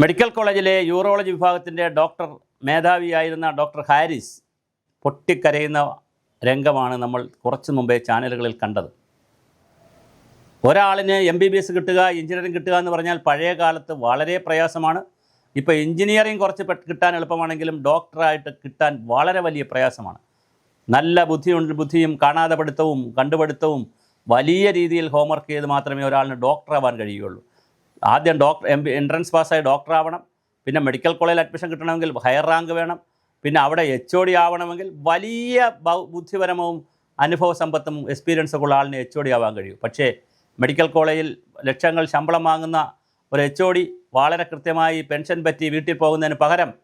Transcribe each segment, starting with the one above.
Medical കോളേജിലെ urology വിഭാഗത്തിന്റെ doctor മേധാവിയായിരുന്ന ഡോക്ടർ ഹാരിസ് പൊട്ടിക്കരയുന്ന രംഗമാണ് നമ്മൾ കുറച്ച് മുമ്പേ ചാനലുകളിൽ കണ്ടത്. ഒരാളിന് എം ബി ബി എസ് കിട്ടുക എഞ്ചിനീയറിംഗ് കിട്ടുക എന്ന് പറഞ്ഞാൽ പഴയ കാലത്ത് വളരെ പ്രയാസമാണ്. ഇപ്പോൾ എഞ്ചിനീയറിംഗ് കുറച്ച് കിട്ടാൻ എളുപ്പമാണെങ്കിലും ഡോക്ടറായിട്ട് കിട്ടാൻ വളരെ വലിയ പ്രയാസമാണ്. നല്ല ബുദ്ധിയുണ്ട് ബുദ്ധിയും കാണാതെ പഠിത്തവും കണ്ടുപിടുത്തവും വലിയ രീതിയിൽ ഹോംവർക്ക് ചെയ്ത് മാത്രമേ ഒരാളിന് ഡോക്ടറാവാൻ കഴിയുകയുള്ളൂ. ആദ്യം ഡോക്ടർ എം ബി എൻട്രൻസ് പാസ്സായി ഡോക്ടറാവണം പിന്നെ മെഡിക്കൽ കോളേജിൽ അഡ്മിഷൻ കിട്ടണമെങ്കിൽ ഹയർ റാങ്ക് വേണം. പിന്നെ അവിടെ എച്ച് ഒ ഡി ആവണമെങ്കിൽ വലിയ ബൗ- ബുദ്ധിപരവും അനുഭവ സമ്പത്തും എക്സ്പീരിയൻസൊക്കെ ഉള്ള ആളിന് എച്ച് ഒ ഡി ആവാൻ കഴിയും. പക്ഷേ മെഡിക്കൽ കോളേജിൽ ലക്ഷങ്ങൾ ശമ്പളം വാങ്ങുന്ന ഒരു എച്ച് ഒ ഡി വളരെ കൃത്യമായി പെൻഷൻ പറ്റി വീട്ടിൽ പോകുന്നതിന് പകരം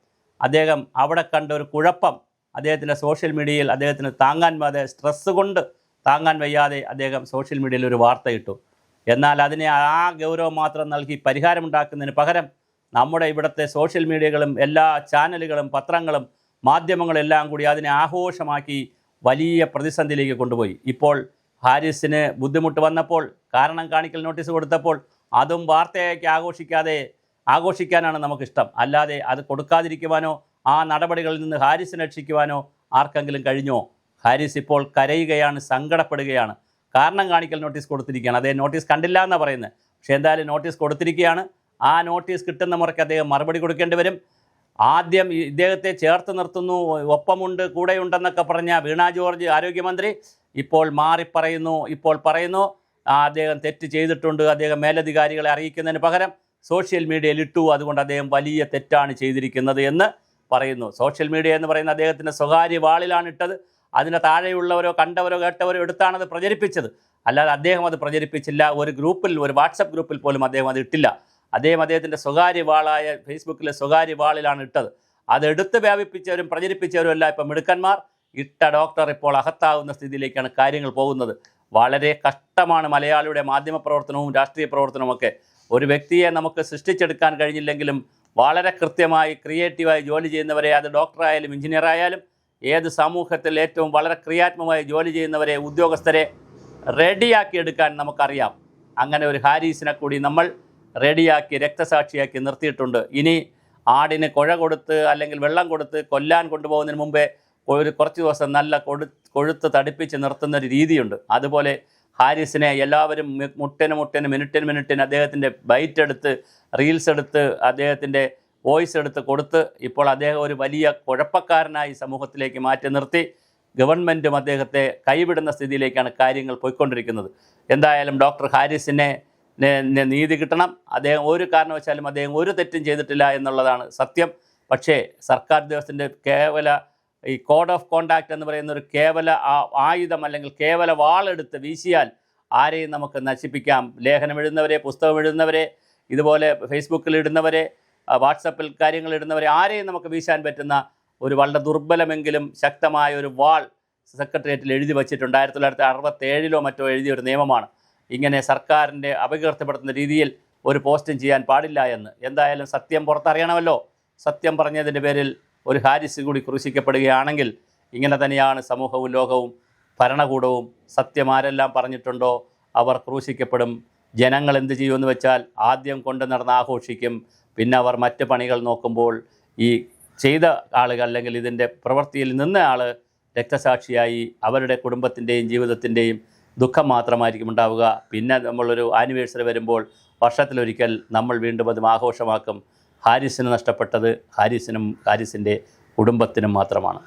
അദ്ദേഹം അവിടെ കണ്ട ഒരു കുഴപ്പം അദ്ദേഹത്തിന്റെ സോഷ്യൽ മീഡിയയിൽ അദ്ദേഹത്തിന് താങ്ങാൻ വയ്യാതെ സ്ട്രെസ്സ് കൊണ്ട് താങ്ങാൻ വയ്യാതെ അദ്ദേഹം സോഷ്യൽ മീഡിയയിൽ ഒരു വാർത്ത ഇട്ടു. എന്നാൽ അതിനെ ആ ഗൗരവം മാത്രം നൽകി പരിഹാരമുണ്ടാക്കുന്നതിന് പകരം നമ്മുടെ ഇവിടുത്തെ സോഷ്യൽ മീഡിയകളും എല്ലാ ചാനലുകളും പത്രങ്ങളും മാധ്യമങ്ങളെല്ലാം കൂടി അതിനെ ആഘോഷമാക്കി വലിയ പ്രതിസന്ധിയിലേക്ക് കൊണ്ടുപോയി. ഇപ്പോൾ ഹാരിസിന് ബുദ്ധിമുട്ട് വന്നപ്പോൾ കാരണം കാണിക്കൽ നോട്ടീസ് കൊടുത്തപ്പോൾ അതും വാർത്തയാക്കി ആഘോഷിക്കാതെ ആഘോഷിക്കാനാണ് നമുക്കിഷ്ടം. അല്ലാതെ അത് കൊടുക്കാതിരിക്കുവാനോ ആ നടപടികളിൽ നിന്ന് ഹാരിസിനെ രക്ഷിക്കുവാനോ ആർക്കെങ്കിലും കഴിഞ്ഞോ? ഹാരിസ് ഇപ്പോൾ കരയുകയാണ് സങ്കടപ്പെടുകയാണ്. കാരണം കാണിക്കൽ നോട്ടീസ് കൊടുത്തിരിക്കുകയാണ്. അദ്ദേഹം നോട്ടീസ് കണ്ടില്ല എന്നാണ് പറയുന്നത്. പക്ഷേ എന്തായാലും നോട്ടീസ് കൊടുത്തിരിക്കുകയാണ്. ആ നോട്ടീസ് കിട്ടുന്ന മുറയ്ക്ക് അദ്ദേഹം മറുപടി കൊടുക്കേണ്ടി വരും. ആദ്യം ഇദ്ദേഹത്തെ ചേർത്ത് നിർത്തുന്നു. ഒപ്പമുണ്ട് കൂടെയുണ്ടെന്നൊക്കെ പറഞ്ഞ വീണ ജോർജ് ആരോഗ്യമന്ത്രി ഇപ്പോൾ മാറിപ്പറയുന്നു. ഇപ്പോൾ പറയുന്നു അദ്ദേഹം തെറ്റ് ചെയ്തിട്ടുണ്ട്. അദ്ദേഹം മേലധികാരികളെ അറിയിക്കുന്നതിന് പകരം സോഷ്യൽ മീഡിയയിൽ ഇട്ടു. അതുകൊണ്ട് അദ്ദേഹം വലിയ തെറ്റാണ് ചെയ്തിരിക്കുന്നത് എന്ന് പറയുന്നു. സോഷ്യൽ മീഡിയ എന്ന് പറയുന്ന അദ്ദേഹത്തിന്റെ സ്വകാര്യ വാളിലാണ് ഇട്ടത്. അതിന് താഴെയുള്ളവരോ കണ്ടവരോ കേട്ടവരോ എടുത്താണത് പ്രചരിപ്പിച്ചത്. അല്ലാതെ അദ്ദേഹം അത് പ്രചരിപ്പിച്ചില്ല. ഒരു ഗ്രൂപ്പിൽ ഒരു വാട്സപ്പ് ഗ്രൂപ്പിൽ പോലും അദ്ദേഹം അത് ഇട്ടില്ല. അദ്ദേഹം അദ്ദേഹത്തിന്റെ സ്വകാര്യ വാളായ ഫേസ്ബുക്കിലെ സ്വകാര്യ വാളിലാണ് ഇട്ടത്. അത് എടുത്ത് വ്യാപിപ്പിച്ചവരും പ്രചരിപ്പിച്ചവരും എല്ലാം ഇപ്പം മിടുക്കന്മാർ. ഇട്ട ഡോക്ടർ ഇപ്പോൾ അകത്താവുന്ന സ്ഥിതിയിലേക്കാണ് കാര്യങ്ങൾ പോകുന്നത്. വളരെ കഷ്ടമാണ് മലയാളിയുടെ മാധ്യമ പ്രവർത്തനവും രാഷ്ട്രീയ പ്രവർത്തനവും ഒക്കെ. ഒരു വ്യക്തിയെ നമുക്ക് സൃഷ്ടിച്ചെടുക്കാൻ കഴിഞ്ഞില്ലെങ്കിലും വളരെ കൃത്യമായി ക്രിയേറ്റീവായി ജോലി ചെയ്യുന്നവരെ അത് ഡോക്ടറായാലും എഞ്ചിനീയർ ആയാലും ഏത് സമൂഹത്തിൽ ഏറ്റവും വളരെ ക്രിയാത്മകമായി ജോലി ചെയ്യുന്നവരെ ഉദ്യോഗസ്ഥരെ റെഡിയാക്കിയെടുക്കാൻ നമുക്കറിയാം. അങ്ങനെ ഒരു ഹാരീസിനെ കൂടി നമ്മൾ റെഡിയാക്കി രക്തസാക്ഷിയാക്കി നിർത്തിയിട്ടുണ്ട്. ഇനി ആടിന് കുഴ കൊടുത്ത് അല്ലെങ്കിൽ വെള്ളം കൊടുത്ത് കൊല്ലാൻ കൊണ്ടുപോകുന്നതിന് മുമ്പേ ഒരു കുറച്ച് ദിവസം നല്ല കൊടു കൊഴുത്ത് തടിപ്പിച്ച് നിർത്തുന്ന ഒരു രീതിയുണ്ട്. അതുപോലെ ഹാരിസിനെ എല്ലാവരും മുട്ടിന് മുട്ടിന് മിനിറ്റിന് മിനിറ്റിന് അദ്ദേഹത്തിന്റെ ബൈറ്റ് എടുത്ത് റീൽസ് എടുത്ത് അദ്ദേഹത്തിന്റെ വോയിസ് എടുത്ത് കൊടുത്ത് ഇപ്പോൾ അദ്ദേഹം ഒരു വലിയ കുഴപ്പക്കാരനായി സമൂഹത്തിലേക്ക് മാറ്റി നിർത്തി. ഗവൺമെന്റും അദ്ദേഹത്തെ കൈവിടുന്ന സ്ഥിതിയിലേക്കാണ് കാര്യങ്ങൾ പോയിക്കൊണ്ടിരിക്കുന്നത്. എന്തായാലും ഡോക്ടർ ഹാരിസിനെ നീതി കിട്ടണം. അദ്ദേഹം ഒരു കാരണവശാലും അദ്ദേഹം ഒരു തെറ്റും ചെയ്തിട്ടില്ല എന്നുള്ളതാണ് സത്യം. പക്ഷേ സർക്കാർ ഉദ്യോഗസ്ഥന്റെ കേവല ഈ കോഡ് ഓഫ് കോണ്ടാക്ട് എന്ന് പറയുന്ന ഒരു കേവല ആയുധം അല്ലെങ്കിൽ കേവല വാളെടുത്ത് വീശിയാൽ ആരെയും നമുക്ക് നശിപ്പിക്കാം. ലേഖനം എഴുതുന്നവരെ പുസ്തകം എഴുതുന്നവരെ ഇതുപോലെ ഫേസ്ബുക്കിൽ ഇടുന്നവരെ വാട്സപ്പിൽ കാര്യങ്ങൾ ഇടുന്നവരെ ആരെയും നമുക്ക് വീശാൻ പറ്റുന്ന ഒരു വളരെ ദുർബലമെങ്കിലും ശക്തമായ ഒരു വാൾ സെക്രട്ടേറിയറ്റിൽ എഴുതി വച്ചിട്ടുണ്ട്. ആയിരത്തി തൊള്ളായിരത്തി അറുപത്തേഴിലോ മറ്റോ എഴുതിയ ഒരു നിയമമാണ്. ഇങ്ങനെ സർക്കാരിന്റെ അപകീർത്തിപ്പെടുത്തുന്ന രീതിയിൽ ഒരു പോസ്റ്റും ചെയ്യാൻ പാടില്ല എന്ന്. എന്തായാലും സത്യം പുറത്തറിയണമല്ലോ. സത്യം പറഞ്ഞതിന്റെ പേരിൽ ഒരു ഹാരിസ് കൂടി ക്രൂശിക്കപ്പെടുകയാണെങ്കിൽ ഇങ്ങനെ തന്നെയാണ് സമൂഹവും ലോകവും ഭരണകൂടവും സത്യം ആരെല്ലാം പറഞ്ഞിട്ടുണ്ടോ അവർ ക്രൂശിക്കപ്പെടും. ജനങ്ങൾ എന്ത് ചെയ്യുമെന്ന് വെച്ചാൽ ആദ്യം കൊണ്ട് നടന്ന് ആഘോഷിക്കും. പിന്നെ അവർ മറ്റ് പണികൾ നോക്കുമ്പോൾ ഈ ചെയ്ത ആളുകൾ അല്ലെങ്കിൽ ഇതിന്റെ പ്രവൃത്തിയിൽ നിന്ന ആൾ രക്തസാക്ഷിയായി അവരുടെ കുടുംബത്തിന്റെയും ജീവിതത്തിന്റെയും ദുഃഖം മാത്രമായിരിക്കും ഉണ്ടാവുക. പിന്നെ നമ്മളൊരു ആനിവേഴ്സറി വരുമ്പോൾ വർഷത്തിലൊരിക്കൽ നമ്മൾ വീണ്ടും അതും ആഘോഷമാക്കും. ഹാരിസിന് നഷ്ടപ്പെട്ടത് ഹാരിസിനും ഹാരിസിന്റെ കുടുംബത്തിനും മാത്രമാണ്.